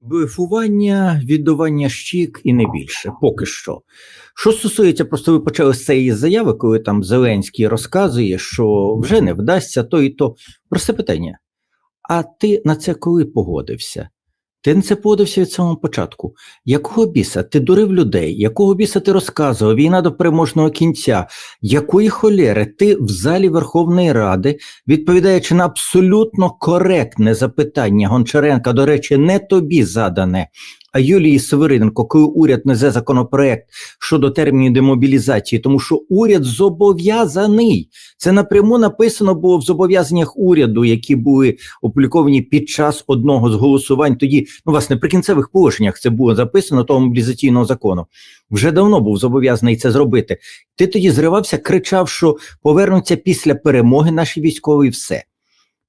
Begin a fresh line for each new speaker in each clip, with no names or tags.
Блефування, віддавання щік і не більше, поки що. Що стосується, просто ви почали з цієї заяви, коли там Зеленський розказує, що вже не вдасться то і то. Просте питання. А ти на це коли погодився? Ти не це погодився від самого початку. Якого біса ти дурив людей? Якого біса ти розказував? Війна до переможного кінця. Якої холєри ти в залі Верховної Ради, відповідаючи на абсолютно коректне запитання Гончаренка, до речі, не тобі задане, а Юлії Севериненко, коли уряд несе законопроект щодо термінів демобілізації, тому що уряд зобов'язаний. Це напряму написано було в зобов'язаннях уряду, які були опубліковані під час одного з голосувань. Тоді, ну власне, при кінцевих положеннях це було записано того мобілізаційного закону. Вже давно був зобов'язаний це зробити. Ти тоді зривався, кричав, що повернуться після перемоги наші військові. Все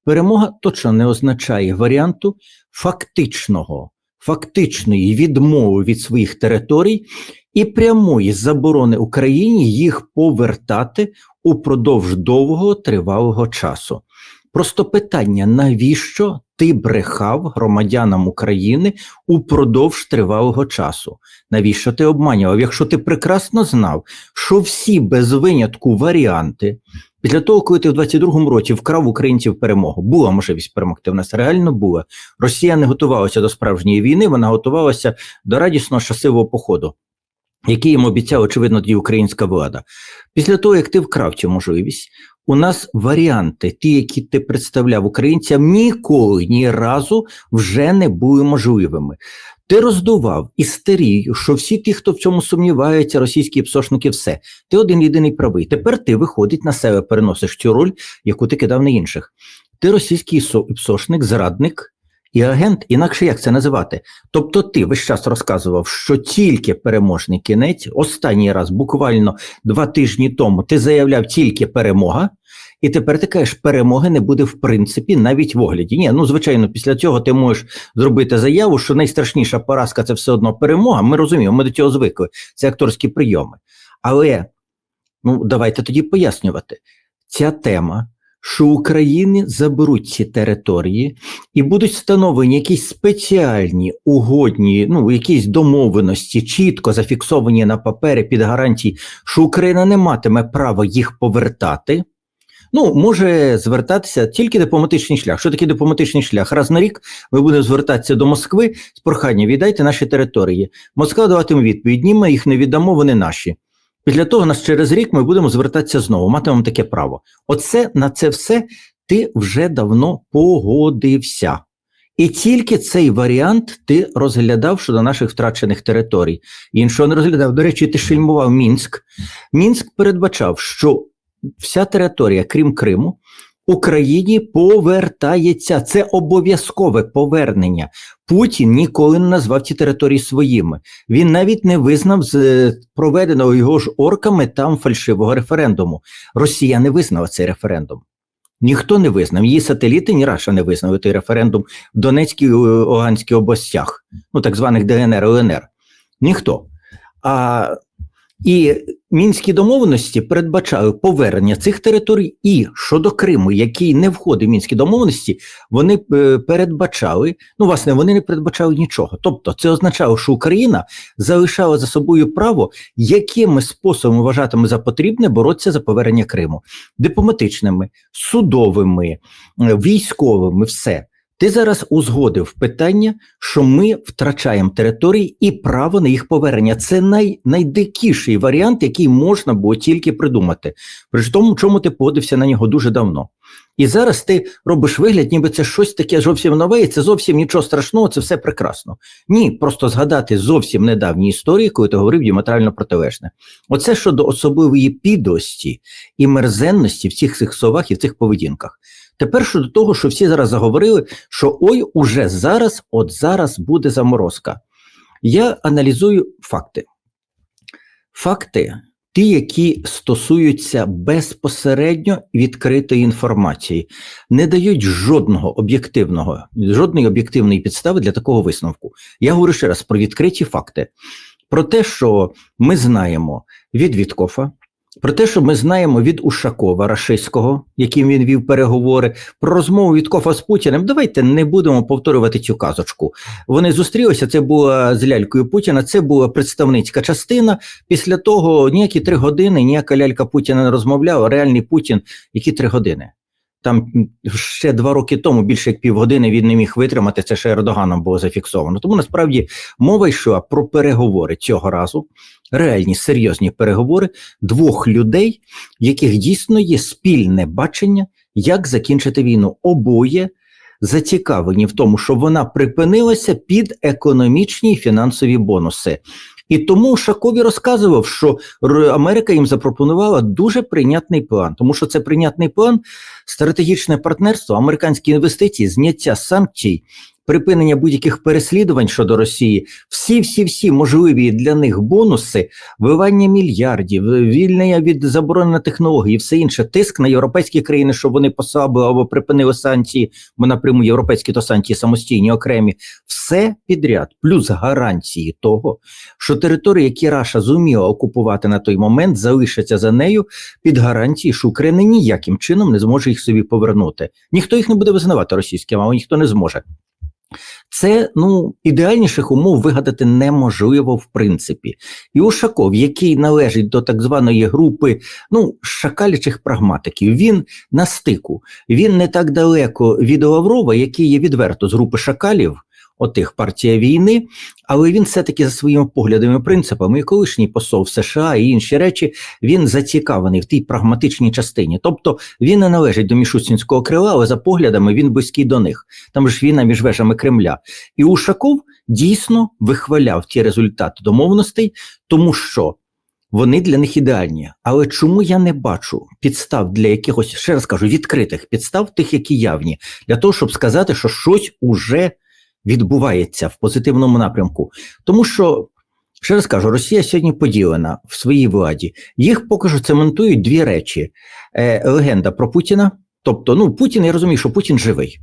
перемога точно не означає варіанту фактичного, фактичної відмови від своїх територій і прямої заборони Україні їх повертати упродовж довгого тривалого часу. Просто питання, навіщо ти брехав громадянам України упродовж тривалого часу? Навіщо ти обманював? Якщо ти прекрасно знав, що всі без винятку варіанти, після того, коли ти в 22-му році вкрав українців перемогу, була можливість перемогти. В нас реально була. Росія не готувалася до справжньої війни, вона готувалася до радісного щасливого походу, який їм обіцяла, очевидно, тоді українська влада. Після того, як ти вкрав цю можливість, у нас варіанти, ті, які ти представляв українцям, ніколи ні разу вже не були можливими. Ти роздував істерію, що всі ті, хто в цьому сумніваються, російські псошники, все. Ти один єдиний правий. Тепер ти виходить на себе, переносиш цю роль, яку ти кидав на інших. Ти російський со- псошник, зрадник і агент, інакше як це називати? Тобто ти весь час розказував, що тільки переможний кінець, останній раз, буквально два тижні тому, ти заявляв тільки перемога. І тепер ти кажеш, перемоги не буде в принципі навіть в огляді. Ні, ну звичайно, після цього ти можеш зробити заяву, що найстрашніша поразка це все одно перемога. Ми розуміємо, ми до цього звикли. Це акторські прийоми. Але ну давайте тоді пояснювати. Ця тема, що України заберуть ці території і будуть встановлені якісь спеціальні угодні, ну якісь домовленості, чітко зафіксовані на папері під гарантій, що Україна не матиме права їх повертати. Ну, може звертатися тільки дипломатичний шлях. Що таке дипломатичний шлях? Раз на рік ми будемо звертатися до Москви з проханням віддайте наші території. Москва даватиме відповідь, ні, ми їх не віддамо, вони наші. Після того нас через рік ми будемо звертатися знову, матимемо таке право. Оце на це все ти вже давно погодився. І тільки цей варіант ти розглядав щодо наших втрачених територій. Іншого не розглядав. До речі, ти шельмував Мінськ. Мінськ передбачав, що вся територія, крім Криму, Україні повертається. Це обов'язкове повернення. Путін ніколи не назвав ці території своїми. Він навіть не визнав з е, проведеного його ж орками там фальшивого референдуму. Росія не визнала цей референдум. Ніхто не визнав. Її сателіти ні Раша не визнали той референдум в Донецькій і Луганській областях, ну так званих ДНР ЛНР. Ніхто. А і мінські домовленості передбачали повернення цих територій, і щодо Криму, який не входить в мінські домовленості, вони е, передбачали. Ну, власне, вони не передбачали нічого. Тобто, це означало, що Україна залишала за собою право, якими способами вважатиме за потрібне боротися за повернення Криму, дипломатичними, судовими, е, військовими, все. Ти зараз узгодив питання, що ми втрачаємо території і право на їх повернення. Це най, найдикіший варіант, який можна було тільки придумати. При тому, чому ти погодився на нього дуже давно. І зараз ти робиш вигляд, ніби це щось таке зовсім нове, і це зовсім нічого страшного, це все прекрасно. Ні, просто згадати зовсім недавні історії, коли ти говорив діаметрально протилежне. Оце щодо особливої підлості і мерзенності в цих цих словах і в цих поведінках. Тепер щодо того, що всі зараз заговорили, що ой, уже зараз, от зараз буде заморозка. Я аналізую факти. Факти, ті, які стосуються безпосередньо відкритої інформації, не дають жодного об'єктивного, жодної об'єктивної підстави для такого висновку. Я говорю ще раз про відкриті факти, про те, що ми знаємо від Віткофа, Про те, що ми знаємо від Ушакова Рашиського, яким він вів переговори, про розмову Віткофа з Путіним, давайте не будемо повторювати цю казочку. Вони зустрілися. Це була з лялькою Путіна. Це була представницька частина. Після того ніякі три години ніяка лялька Путіна не розмовляла. Реальний Путін, які три години. Там ще два роки тому, більше як півгодини, він не міг витримати. Це ще Ердоганом було зафіксовано. Тому насправді мова йшла про переговори цього разу, реальні серйозні переговори двох людей, яких дійсно є спільне бачення, як закінчити війну. Обоє зацікавлені в тому, щоб вона припинилася під економічні і фінансові бонуси. І тому Шакові розказував, що Америка їм запропонувала дуже прийнятний план, тому що це прийнятний план, стратегічне партнерство, американські інвестиції, зняття санкцій, припинення будь-яких переслідувань щодо Росії, всі, всі, всі можливі для них бонуси, вивання мільярдів, вільнення від заборони технологій, все інше, тиск на європейські країни, щоб вони послабили або припинили санкції, бо напряму європейські то санкції самостійні, окремі, все підряд, плюс гарантії того, що території, які Раша зуміла окупувати на той момент, залишаться за нею під гарантії, що Україна ніяким чином не зможе їх собі повернути. Ніхто їх не буде визнавати російським, а ніхто не зможе. Це ну ідеальніших умов вигадати неможливо в принципі. І Ушаков, який належить до так званої групи ну, шакалічих прагматиків, він на стику, він не так далеко від Лаврова, який є відверто з групи шакалів отих партія війни, але він все-таки за своїми поглядами, принципами, і колишній посол США і інші речі, він зацікавлений в тій прагматичній частині. Тобто він не належить до Мішустінського крила, але за поглядами він близький до них. Там ж війна між вежами Кремля. І Ушаков дійсно вихваляв ті результати домовленостей, тому що. Вони для них ідеальні, але чому я не бачу підстав для якихось ще раз кажу відкритих підстав, тих, які явні, для того, щоб сказати, що щось уже відбувається в позитивному напрямку. Тому що, ще раз кажу, Росія сьогодні поділена в своїй владі. Їх поки що цементують дві речі: Е, легенда про Путіна. Тобто, ну Путін, я розумію, що Путін живий,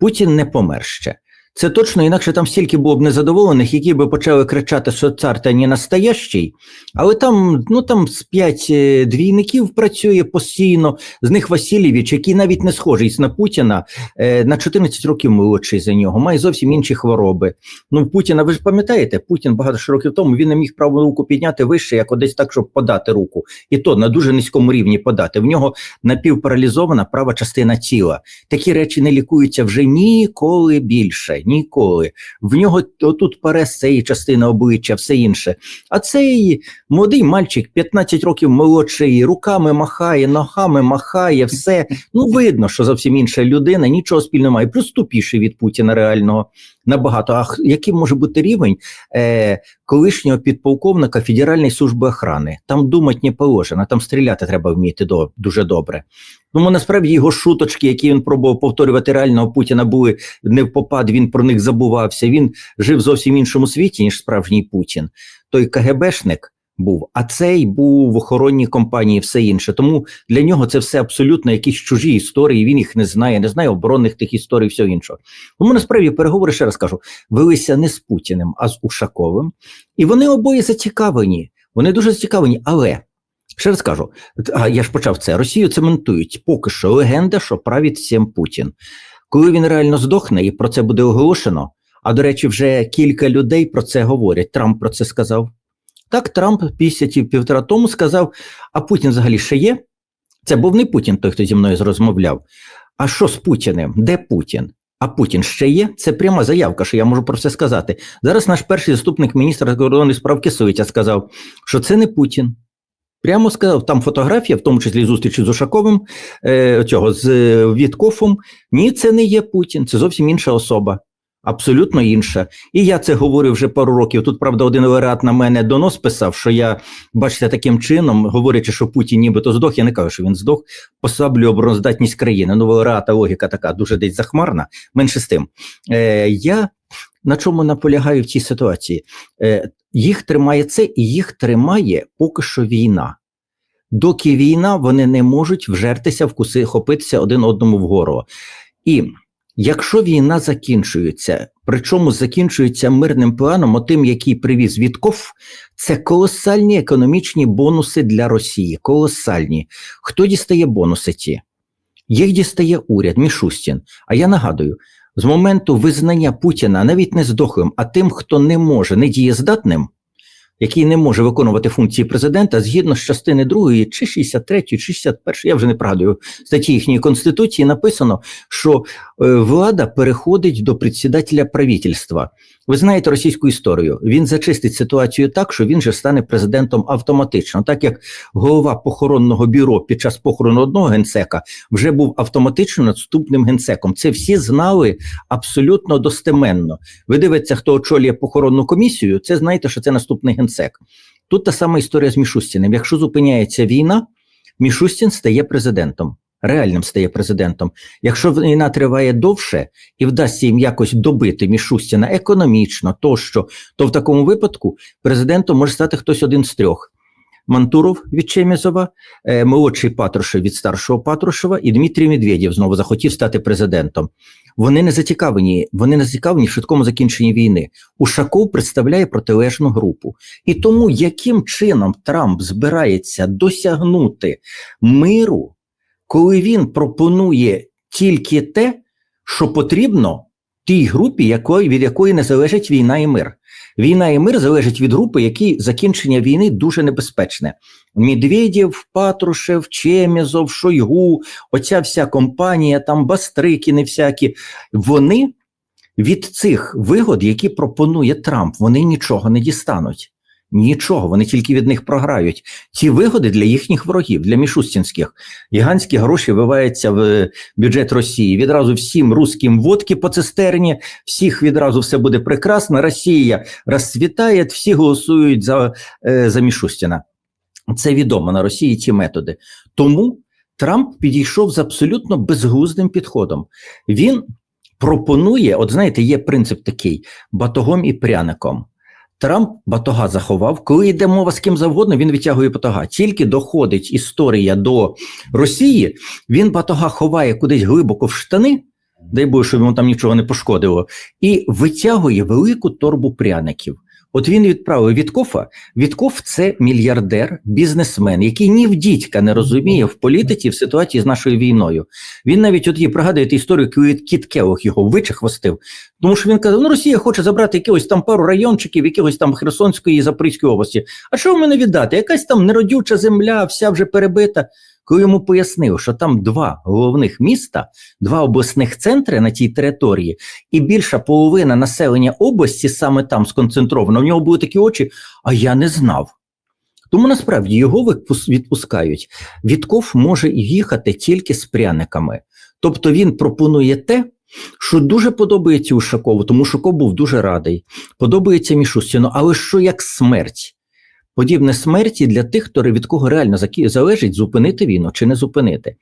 Путін не помер ще. Це точно, інакше там стільки було б незадоволених, які би почали кричати, що цар та не настоящий, але там ну там з п'ять е, двійників працює постійно, з них Васильєвич, який навіть не схожий на Путіна, е, на 14 років молодший за нього, має зовсім інші хвороби. Ну, Путіна, ви ж пам'ятаєте, Путін багато років тому він не міг праву руку підняти вище, як одесь так, щоб подати руку. І то на дуже низькому рівні подати. В нього напівпаралізована права частина тіла. Такі речі не лікуються вже ніколи більше ніколи. В нього отут перес і частина обличчя, все інше. А цей молодий мальчик, 15 років молодший, руками махає, ногами махає, все. Ну, видно, що зовсім інша людина, нічого спільного має. Плюс тупіший від Путіна реального набагато. А який може бути рівень е, колишнього підполковника Федеральної служби охорони? Там думати не положено, там стріляти треба вміти до, дуже добре. Тому насправді його шуточки, які він пробував повторювати реального Путіна, були не в попад, він про них забувався. Він жив зовсім іншому світі, ніж справжній Путін. Той КГБшник був, а цей був в охоронній компанії, все інше. Тому для нього це все абсолютно якісь чужі історії. Він їх не знає, не знає оборонних тих історій, все інше. Тому насправді переговори ще раз кажу, велися не з Путіним, а з Ушаковим, і вони обоє зацікавлені. Вони дуже зацікавлені, але. Ще раз кажу, а я ж почав це. Росію цементують поки що легенда, що править всім Путін. Коли він реально здохне і про це буде оголошено. А до речі, вже кілька людей про це говорять. Трамп про це сказав. Так, Трамп після півтора тому сказав: а Путін взагалі ще є? Це був не Путін, той, хто зі мною розмовляв. А що з Путіним? Де Путін? А Путін ще є? Це пряма заявка, що я можу про це сказати. Зараз наш перший заступник міністра закордонних справ Кисовича сказав, що це не Путін. Прямо сказав, там фотографія, в тому числі зустрічі з Ушаковим, е, цього з е, Віткофом. Ні, це не є Путін, це зовсім інша особа. Абсолютно інша. І я це говорив вже пару років. Тут, правда, один лауреат на мене донос писав, що я, бачите, таким чином, говорячи, що Путін нібито здох, я не кажу, що він здох, послаблює обороноздатність країни. Ну, лауреата логіка така дуже десь захмарна. Менше з тим. Е, Я на чому наполягаю в цій ситуації? Е, Їх тримає це, і їх тримає поки що війна. Доки війна, вони не можуть вжертися, вкуси, хопитися один одному вгору. І Якщо війна закінчується, причому закінчується мирним планом, отим, який привіз Вітков, це колосальні економічні бонуси для Росії. Колосальні. Хто дістає бонуси ті? Їх дістає уряд Мішустін. А я нагадую, з моменту визнання Путіна навіть не здохлим, а тим, хто не може, не дієздатним, який не може виконувати функції президента згідно з частини 2 чи 63, чи 61, я вже не пригадую статті їхньої конституції, написано, що е, влада переходить до председателя правительства. Ви знаєте російську історію. Він зачистить ситуацію так, що він же стане президентом автоматично, так як голова похоронного бюро під час похорону одного генсека вже був автоматично наступним генсеком. Це всі знали абсолютно достеменно. Ви дивитеся, хто очолює похоронну комісію, це знаєте, що це наступний генсек. Тут та сама історія з Мішустіним. Якщо зупиняється війна, Мішустін стає президентом. Реальним стає президентом. Якщо війна триває довше і вдасться їм якось добити Мішустіна економічно, тощо, то в такому випадку президентом може стати хтось один з трьох: Мантуров від Чемізова, е, молодший Патрушев від старшого Патрушева і Дмитрій Медведєв знову захотів стати президентом. Вони не зацікавлені, вони не зацікавлені в швидкому закінченні війни. Ушаков представляє протилежну групу. І тому, яким чином Трамп збирається досягнути миру, коли він пропонує тільки те, що потрібно тій групі, якої, від якої не залежить війна і мир. Війна і мир залежить від групи, якій закінчення війни дуже небезпечне. Медведєв, Патрушев, Чемізов, Шойгу, оця вся компанія, там Бастрикіни всякі, вони від цих вигод, які пропонує Трамп, вони нічого не дістануть. Нічого, вони тільки від них програють. Ці вигоди для їхніх ворогів, для мішустінських. Гігантські гроші виваються в бюджет Росії. Відразу всім русським водки по цистерні, всіх відразу все буде прекрасно. Росія розцвітає, всі голосують за, е, за Мішустіна. Це відомо на Росії ці методи. Тому Трамп підійшов з абсолютно безглуздим підходом. Він пропонує, от знаєте, є принцип такий: батогом і пряником. Трамп батога заховав. Коли йде мова з ким завгодно, він витягує батога. Тільки доходить історія до Росії, він батога ховає кудись глибоко в штани, дай Боже, щоб йому там нічого не пошкодило, і витягує велику торбу пряників. От він відправив Віткофа. Віткоф це мільярдер, бізнесмен, який ні в дідька не розуміє в політиці в ситуації з нашою війною. Він навіть от є, пригадуєте історію, Кіт його вичехвостив, тому що він казав: ну Росія хоче забрати якихось там пару райончиків, якихось там Херсонської і Запорізької області. А що в мене віддати? Якась там неродюча земля, вся вже перебита. Коли йому пояснив, що там два головних міста, два обласних центри на тій території, і більша половина населення області саме там сконцентровано, в нього були такі очі, а я не знав. Тому насправді його відпускають. Вітков може їхати тільки з пряниками. Тобто він пропонує те, що дуже подобається Ушакову, тому Ушаков був дуже радий. Подобається Мішустіну, але що як смерть? Подібне смерті для тих, хто від кого реально залежить зупинити війну чи не зупинити.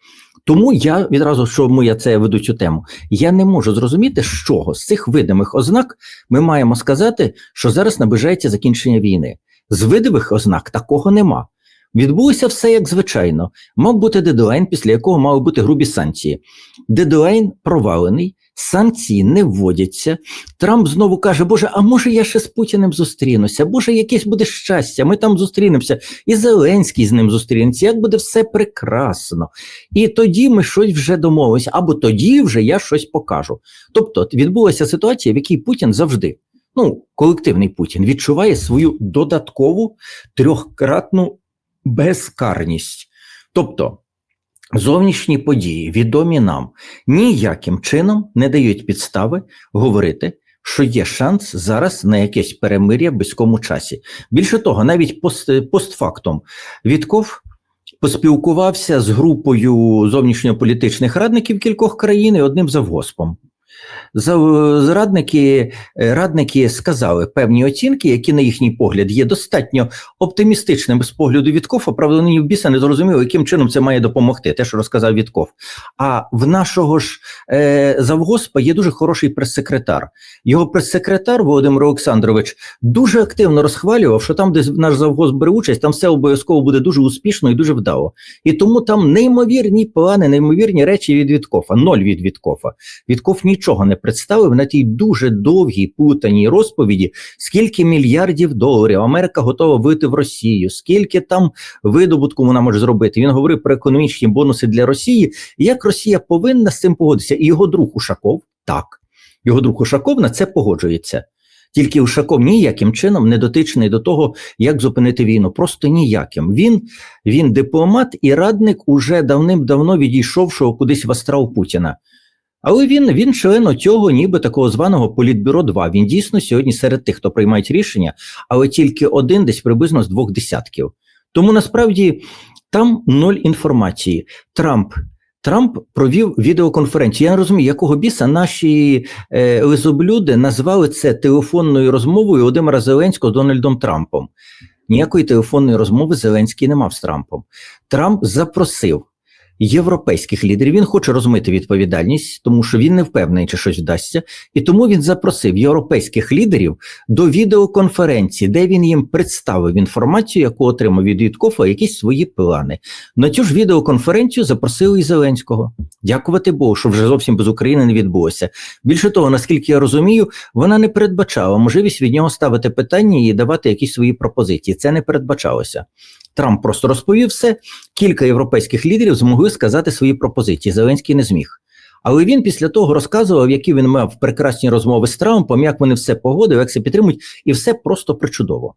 Тому я відразу, чому я це веду цю тему, я не можу зрозуміти, з чого з цих видимих ознак ми маємо сказати, що зараз наближається закінчення війни. З видимих ознак такого нема. Відбулося все як звичайно. Мав бути дедлайн, після якого мали бути грубі санкції. Дедлайн провалений, санкції не вводяться. Трамп знову каже: Боже, а може я ще з Путіним зустрінуся? Боже, якесь буде щастя, ми там зустрінемося, і Зеленський з ним зустрінеться. Як буде все прекрасно. І тоді ми щось вже домовилися, або тоді вже я щось покажу. Тобто відбулася ситуація, в якій Путін завжди. Ну, колективний Путін відчуває свою додаткову трьохкратну безкарність. Тобто зовнішні події, відомі нам, ніяким чином не дають підстави говорити, що є шанс зараз на якесь перемир'я в близькому часі. Більше того, навіть пост, постфактом Вітков поспілкувався з групою зовнішньополітичних радників кількох країн і одним завгоспом. Зрадники е, радники сказали певні оцінки, які, на їхній погляд, є достатньо оптимістичними з погляду Віткофа, правда, вони в біса не зрозуміли, яким чином це має допомогти, те, що розказав Вітков. А в нашого ж е, завгоспа є дуже хороший прес-секретар. Його прес-секретар Володимир Олександрович дуже активно розхвалював, що там, де наш завгосп бере участь, там все обов'язково буде дуже успішно і дуже вдало. І тому там неймовірні плани, неймовірні речі від Віткофа, ноль від Віткофа. Вітков нічого нічого не представив на тій дуже довгій путаній розповіді, скільки мільярдів доларів Америка готова вийти в Росію, скільки там видобутку вона може зробити. Він говорив про економічні бонуси для Росії, як Росія повинна з цим погодитися. І його друг Ушаков так, його друг Ушаков на це погоджується. Тільки Ушаков ніяким чином не дотичний до того, як зупинити війну. Просто ніяким. Він він дипломат і радник уже давним-давно відійшовшого кудись в астрал Путіна. Але він він член цього, ніби такого званого Політбюро 2. Він дійсно сьогодні серед тих, хто приймають рішення, але тільки один десь приблизно з двох десятків. Тому насправді там ноль інформації. Трамп Трамп провів відеоконференцію. Я не розумію, якого біса наші е, лизоблюди назвали це телефонною розмовою Володимира Зеленського з Дональдом Трампом. Ніякої телефонної розмови Зеленський не мав з Трампом. Трамп запросив європейських лідерів. Він хоче розмити відповідальність, тому що він не впевнений, чи щось вдасться, і тому він запросив європейських лідерів до відеоконференції, де він їм представив інформацію, яку отримав від Віткофа, якісь свої плани. На цю ж відеоконференцію запросили і Зеленського. Дякувати Богу, що вже зовсім без України не відбулося. Більше того, наскільки я розумію, вона не передбачала можливість від нього ставити питання і давати якісь свої пропозиції. Це не передбачалося. Трамп просто розповів все. Кілька європейських лідерів змогли сказати свої пропозиції. Зеленський не зміг. Але він після того розказував, які він мав прекрасні розмови з Трампом, як вони все погодили, як це підтримують, і все просто причудово.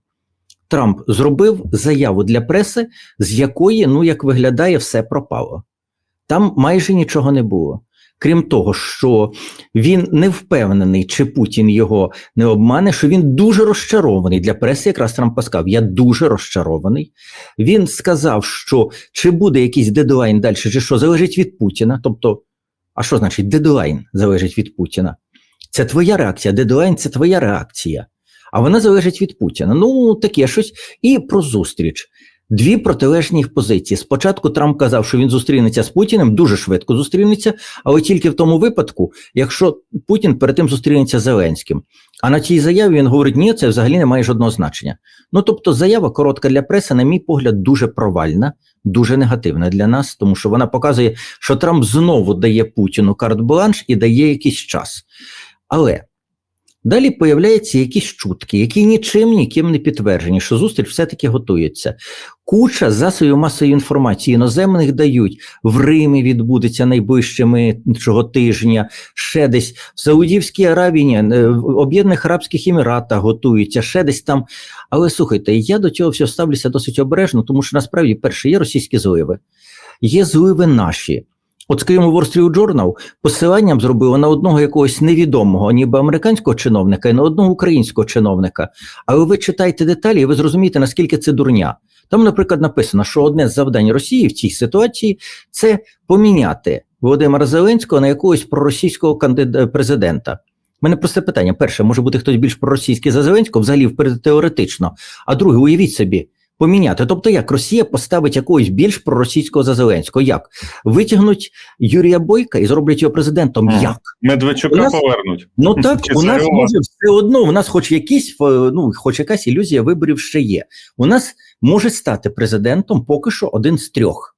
Трамп зробив заяву для преси, з якої, ну як виглядає, все пропало. Там майже нічого не було. Крім того, що він не впевнений, чи Путін його не обмане, що він дуже розчарований для преси. Якраз Трамп сказав, я дуже розчарований. Він сказав, що чи буде якийсь дедлайн далі, чи що залежить від Путіна. Тобто, а що значить дедлайн залежить від Путіна? Це твоя реакція. Дедлайн це твоя реакція. А вона залежить від Путіна. Ну, таке щось. І про зустріч. Дві протилежні позиції. Спочатку Трамп казав, що він зустрінеться з Путіним, дуже швидко зустрінеться, але тільки в тому випадку, якщо Путін перед тим зустрінеться з Зеленським. А на цій заяві він говорить, ні, це взагалі не має жодного значення. Ну тобто, заява коротка для преси, на мій погляд, дуже провальна, дуже негативна для нас, тому що вона показує, що Трамп знову дає Путіну карт-бланш і дає якийсь час. Але. Далі появляються якісь чутки, які нічим ніким не підтверджені, що зустріч все-таки готується. Куча засобів масової інформації іноземних дають в Римі відбудеться найближчими цього тижня, ще десь в Саудівській Аравії, е, в Об'єднаних Арабських Еміратах готуються, ще десь там. Але слухайте, я до цього всього ставлюся досить обережно, тому що насправді перше є російські зливи, є зливи наші. От, скажімо, Wall Street Journal посиланням зробило на одного якогось невідомого, ніби американського чиновника і на одного українського чиновника. Але ви читаєте деталі, і ви зрозумієте, наскільки це дурня. Там, наприклад, написано, що одне з завдань Росії в цій ситуації це поміняти Володимира Зеленського на якогось проросійського кандида президента. У мене просте питання: перше, може бути хтось більш проросійський за Зеленського, взагалі теоретично. А друге, уявіть собі, поміняти. Тобто, як Росія поставить якогось більш проросійського за Зеленського? Як витягнуть Юрія Бойка і зроблять його президентом?
Ага.
Як
Медведчука
нас-
повернуть.
ну так
Чи
у нас може все одно. У нас, хоч якісь е, ну, хоч якась ілюзія виборів ще є. У нас може стати президентом поки що один з трьох: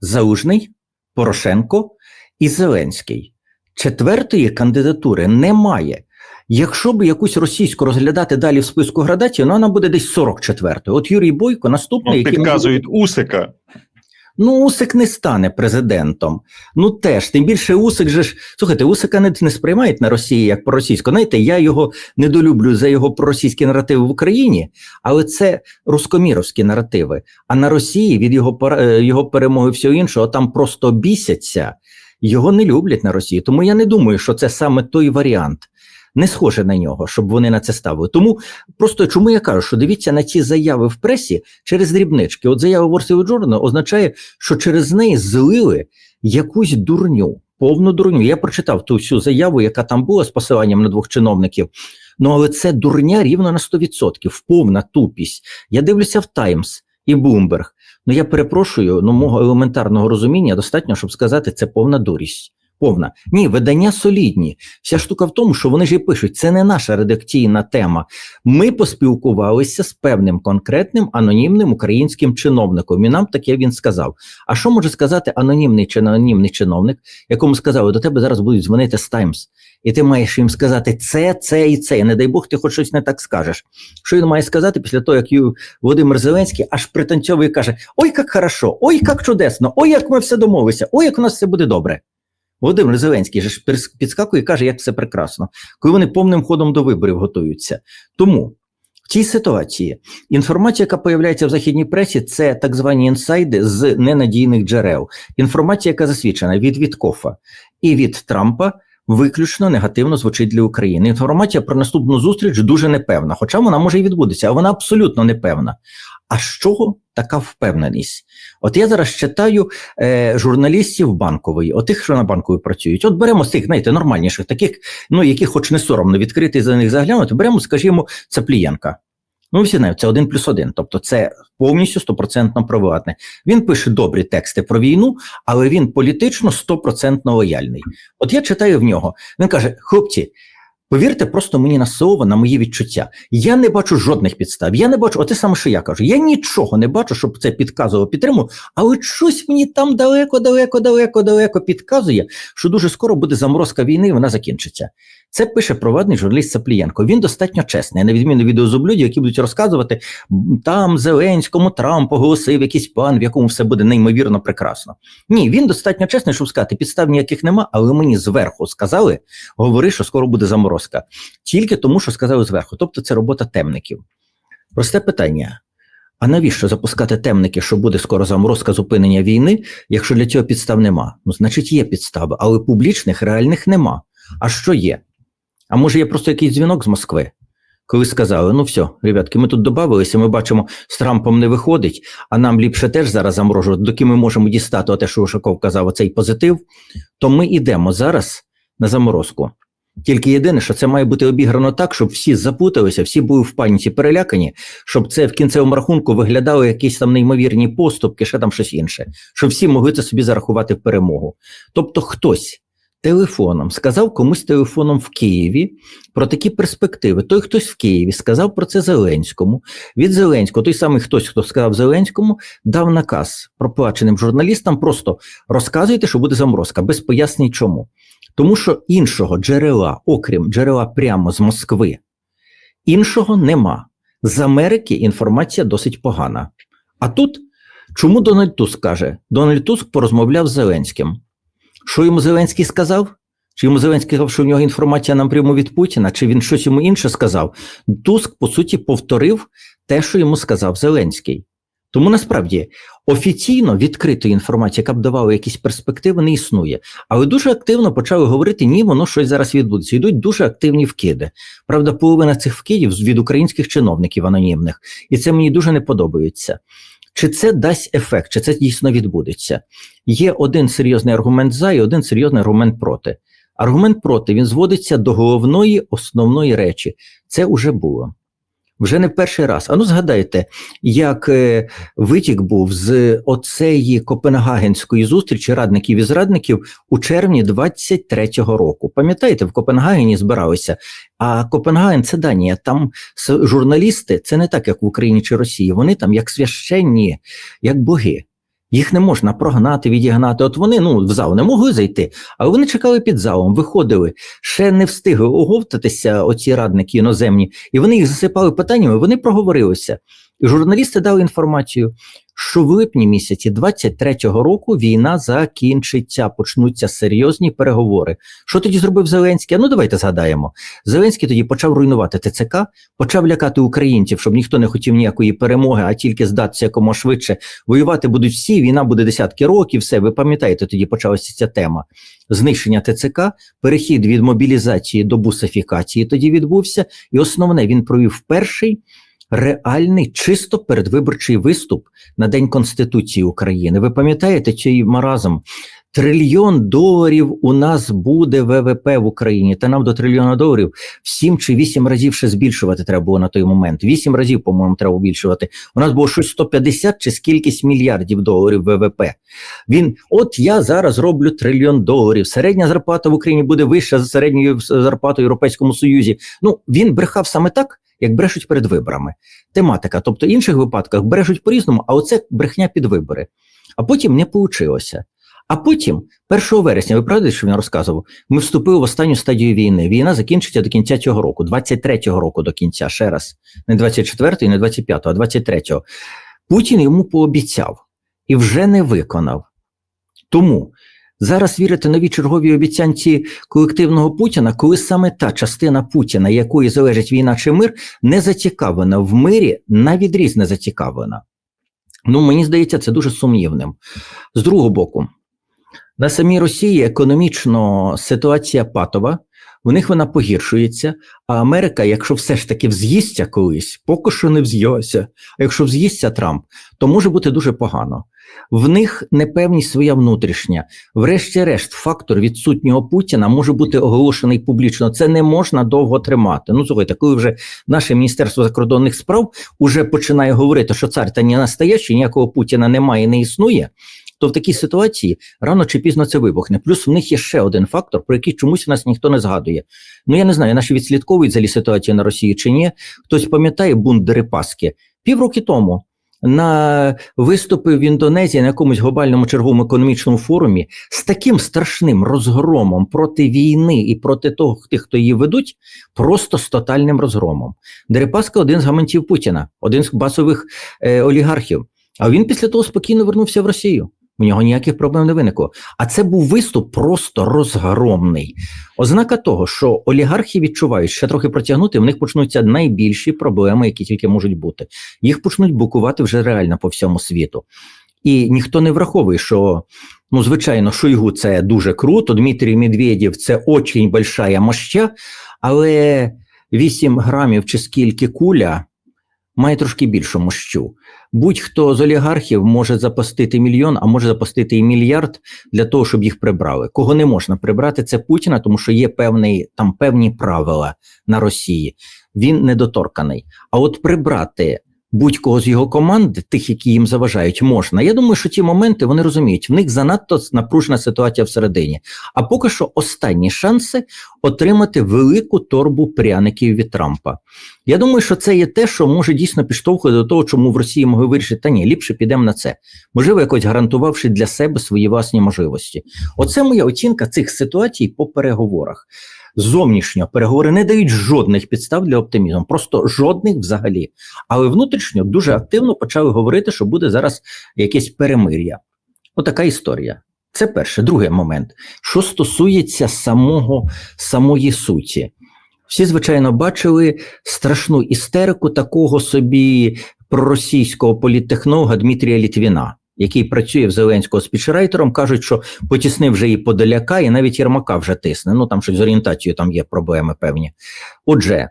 Залужний, Порошенко і Зеленський. Четвертої кандидатури немає. Якщо б якусь російську розглядати далі в списку градації, ну вона буде десь 44-ї. От Юрій Бойко наступний,
От
який
підказують Усика.
Ну, Усик не стане президентом. Ну теж, тим більше Усик же ж. Слухайте, Усика не, не сприймають на Росії як проросійського. Знаєте, я його недолюблю за його проросійські наративи в Україні, але це рускоміровські наративи. А на Росії від його е, його перемоги всього іншого там просто бісяться. Його не люблять на Росії. Тому я не думаю, що це саме той варіант. Не схоже на нього, щоб вони на це ставили. Тому просто чому я кажу, що дивіться на ці заяви в пресі через дрібнички. От заява Street Journal означає, що через неї злили якусь дурню, повну дурню. Я прочитав ту всю заяву, яка там була з посиланням на двох чиновників. Ну але це дурня рівно на 100%, повна тупість. Я дивлюся в Таймс і Bloomberg. Ну я перепрошую, ну мого елементарного розуміння достатньо, щоб сказати, це повна дурість. Повна. Ні, видання солідні. Вся штука в тому, що вони ж і пишуть, це не наша редакційна тема. Ми поспілкувалися з певним конкретним анонімним українським чиновником. І нам таке він сказав. А що може сказати анонімний чи анонімний чиновник, якому сказали, до тебе зараз будуть дзвонити з Таймс, і ти маєш їм сказати це, це і це. І не дай Бог, ти хоч щось не так скажеш. Що він має сказати після того, як Володимир Зеленський аж пританцьовує каже: Ой, як хорошо, ой, як чудесно, ой, як ми все домовилися, ой, як у нас все буде добре. Володимир Зеленський же ж підскакує і каже, як все прекрасно, коли вони повним ходом до виборів готуються. Тому в цій ситуації інформація, яка появляється в західній пресі, це так звані інсайди з ненадійних джерел. Інформація, яка засвідчена від Віткофа і від Трампа, виключно негативно звучить для України. Інформація про наступну зустріч дуже непевна, хоча вона може і відбудеться, а вона абсолютно непевна. А чого така впевненість? От я зараз читаю е, журналістів банкової, отих, що на банковій працюють. От беремо з тих, знаєте, нормальніших, таких, ну яких хоч не соромно відкрити за них заглянути, беремо, скажімо, Цаплієнка. Ну, всі знають, це один плюс один, тобто це повністю стопроцентно приватне. Він пише добрі тексти про війну, але він політично стопроцентно лояльний. От я читаю в нього. Він каже: хлопці, повірте просто мені на слово, на мої відчуття. Я не бачу жодних підстав. Я не бачу, оте саме, що я кажу. Я нічого не бачу, щоб це підказувало підтримував, але щось мені там далеко, далеко, далеко, далеко підказує, що дуже скоро буде заморозка війни, і вона закінчиться. Це пише провадний журналіст Саплієнко. Він достатньо чесний, на відміну від відеозублюдів, які будуть розказувати, там Зеленському Трамп оголосив якийсь план, в якому все буде неймовірно прекрасно. Ні, він достатньо чесний, щоб сказати, підстав ніяких нема, але мені зверху сказали, говори, що скоро буде заморозка. Тільки тому, що сказали зверху. Тобто це робота темників. Просте питання. А навіщо запускати темники, що буде скоро заморозка зупинення війни, якщо для цього підстав нема? Ну, значить, є підстави, але публічних, реальних нема. А що є? А може є просто якийсь дзвінок з Москви? Коли сказали, ну все, ребятки, ми тут додавалися, ми бачимо, з Трампом не виходить, а нам ліпше теж зараз заморожувати, доки ми можемо дістати те, що Ушаков казав, оцей позитив, то ми йдемо зараз на заморозку. Тільки єдине, що це має бути обіграно так, щоб всі запуталися, всі були в паніці перелякані, щоб це в кінцевому рахунку виглядало якісь там неймовірні поступки, ще там щось інше, щоб всі могли це собі зарахувати в перемогу. Тобто хтось телефоном сказав комусь телефоном в Києві про такі перспективи. Той хтось в Києві сказав про це Зеленському. Від Зеленського, той самий хтось, хто сказав Зеленському, дав наказ проплаченим журналістам просто розказуйте, що буде заморозка, без пояснень чому. Тому що іншого джерела, окрім джерела прямо з Москви, іншого нема. З Америки інформація досить погана. А тут чому Дональд Туск каже? Дональд Туск порозмовляв з Зеленським. Що йому Зеленський сказав? Чи йому Зеленський сказав, що в нього інформація напряму від Путіна, чи він щось йому інше сказав? Туск, по суті, повторив те, що йому сказав Зеленський. Тому насправді офіційно відкритої інформації, яка б давала якісь перспективи, не існує. Але дуже активно почали говорити, ні, воно щось зараз відбудеться. Йдуть дуже активні вкиди. Правда, половина цих вкидів від українських чиновників анонімних, і це мені дуже не подобається. Чи це дасть ефект, чи це дійсно відбудеться? Є один серйозний аргумент за і один серйозний аргумент проти. Аргумент проти він зводиться до головної основної речі. Це вже було. Вже не перший раз. А ну згадайте, як е, витік був з оцеї Копенгагенської зустрічі радників і зрадників у червні 23-го року. Пам'ятаєте, в Копенгагені збиралися. А Копенгаген це Данія. Там журналісти це не так, як в Україні чи Росії. Вони там як священні, як боги. Їх не можна прогнати, відігнати. От вони ну в зал не могли зайти, але вони чекали під залом, виходили, ще не встигли оговтатися, оці радники іноземні, і вони їх засипали питаннями. Вони проговорилися. Журналісти дали інформацію, що в липні місяці 23-го року війна закінчиться, почнуться серйозні переговори. Що тоді зробив Зеленський? А ну давайте згадаємо. Зеленський тоді почав руйнувати ТЦК, почав лякати українців, щоб ніхто не хотів ніякої перемоги, а тільки здатися якомога швидше. Воювати будуть всі, війна буде десятки років. Все, ви пам'ятаєте, тоді почалася ця тема. Знищення ТЦК, перехід від мобілізації до бусифікації тоді відбувся, і основне він провів перший реальний, чисто передвиборчий виступ на День Конституції України. Ви пам'ятаєте цей маразм? трильйон доларів у нас буде ВВП в Україні, та нам до трильйона доларів в 7 чи 8 разів ще збільшувати треба було на той момент. 8 разів, по-моєму, треба збільшувати. У нас було щось 150 чи скількись мільярдів доларів ВВП. Він, от я зараз роблю трильйон доларів. Середня зарплата в Україні буде вища за середньою зарплатою в Європейському Союзі. Ну він брехав саме так, як брешуть перед виборами. Тематика. Тобто, в інших випадках брешуть по-різному, а оце брехня під вибори. А потім не вийшло. А потім, 1 вересня, ви правда, що він розказував, ми вступили в останню стадію війни. Війна закінчиться до кінця цього року, 23-го року до кінця, ще раз. Не 24-го, не 25-го, а 23-го. Путін йому пообіцяв і вже не виконав. Тому зараз вірити нові чергові обіцянці колективного Путіна, коли саме та частина Путіна, якої залежить війна чи мир, не зацікавлена в мирі, навіть відріз не зацікавлена. Ну, мені здається, це дуже сумнівним. З другого боку, на самій Росії економічно ситуація патова, в них вона погіршується. А Америка, якщо все ж таки вз'їсться колись, поки що не вз'їлася. А якщо вз'їсться Трамп, то може бути дуже погано. В них непевність своя внутрішня. Врешті-решт, фактор відсутнього Путіна може бути оголошений публічно. Це не можна довго тримати. Ну слухайте, коли вже наше міністерство закордонних справ уже починає говорити, що цар та не настоящий, ніякого Путіна немає, не існує то в такій ситуації рано чи пізно це вибухне. Плюс в них є ще один фактор, про який чомусь у нас ніхто не згадує. Ну я не знаю, наші відслідковують взагалі ситуацію на Росії чи ні. Хтось пам'ятає бунт Дерипаски півроки тому. На виступи в Індонезії на якомусь глобальному черговому економічному форумі з таким страшним розгромом проти війни і проти того, тих, хто її ведуть, просто з тотальним розгромом. Дерипаска один з гаманців Путіна, один з басових е, олігархів. А він після того спокійно вернувся в Росію. У нього ніяких проблем не виникло. А це був виступ просто розгромний. Ознака того, що олігархи відчувають, що трохи протягнути, в них почнуться найбільші проблеми, які тільки можуть бути. Їх почнуть букувати вже реально по всьому світу. І ніхто не враховує, що, ну, звичайно, Шойгу це дуже круто, Дмитрій Медведєв це очень большая моща, але 8 грамів чи скільки куля має трошки більшу мощу. Будь-хто з олігархів може запустити мільйон, а може запустити і мільярд для того, щоб їх прибрали. Кого не можна прибрати, це Путіна, тому що є певний там певні правила на Росії. Він недоторканий. А от прибрати будь-кого з його команди, тих, які їм заважають, можна. Я думаю, що ті моменти вони розуміють, в них занадто напружена ситуація всередині. А поки що останні шанси отримати велику торбу пряників від Трампа. Я думаю, що це є те, що може дійсно підштовхувати до того, чому в Росії могли вирішити, та ні, ліпше підемо на це. Можливо, якось гарантувавши для себе свої власні можливості. Оце моя оцінка цих ситуацій по переговорах зовнішньо переговори не дають жодних підстав для оптимізму, просто жодних взагалі. Але внутрішньо дуже активно почали говорити, що буде зараз якесь перемир'я. Отака історія. Це перше. Другий момент, що стосується самого самої суті. Всі, звичайно, бачили страшну істерику такого собі проросійського політтехнолога Дмитрія Літвіна який працює в Зеленського спічрайтером, кажуть, що потіснив вже і Подоляка, і навіть Єрмака вже тисне. Ну там щось з орієнтацією там є проблеми певні. Отже,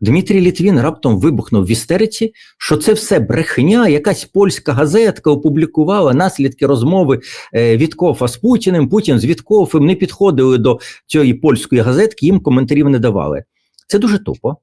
Дмитрій Літвін раптом вибухнув в істериці, що це все брехня, якась польська газетка опублікувала наслідки розмови е, Віткофа з Путіним. Путін з Віткофом не підходили до цієї польської газетки, їм коментарів не давали. Це дуже тупо.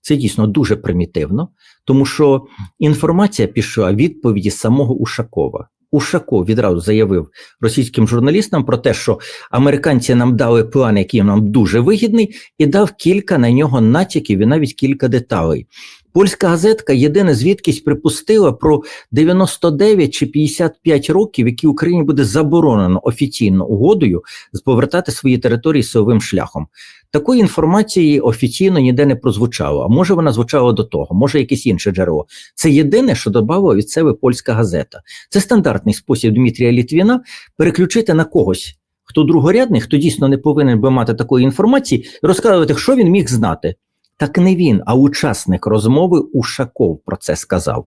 Це дійсно дуже примітивно, тому що інформація пішла відповіді самого Ушакова. Ушаков відразу заявив російським журналістам про те, що американці нам дали план, який нам дуже вигідний, і дав кілька на нього натяків і навіть кілька деталей. Польська газетка єдине звідкись припустила про 99 чи 55 років, які Україні буде заборонено офіційно угодою повертати свої території силовим шляхом. Такої інформації офіційно ніде не прозвучало. А може вона звучала до того, може якесь інше джерело. Це єдине, що додавала від себе польська газета. Це стандартний спосіб Дмитрія Літвіна переключити на когось. Хто другорядний, хто дійсно не повинен би мати такої інформації, розказувати, що він міг знати. Так не він, а учасник розмови Ушаков про це сказав.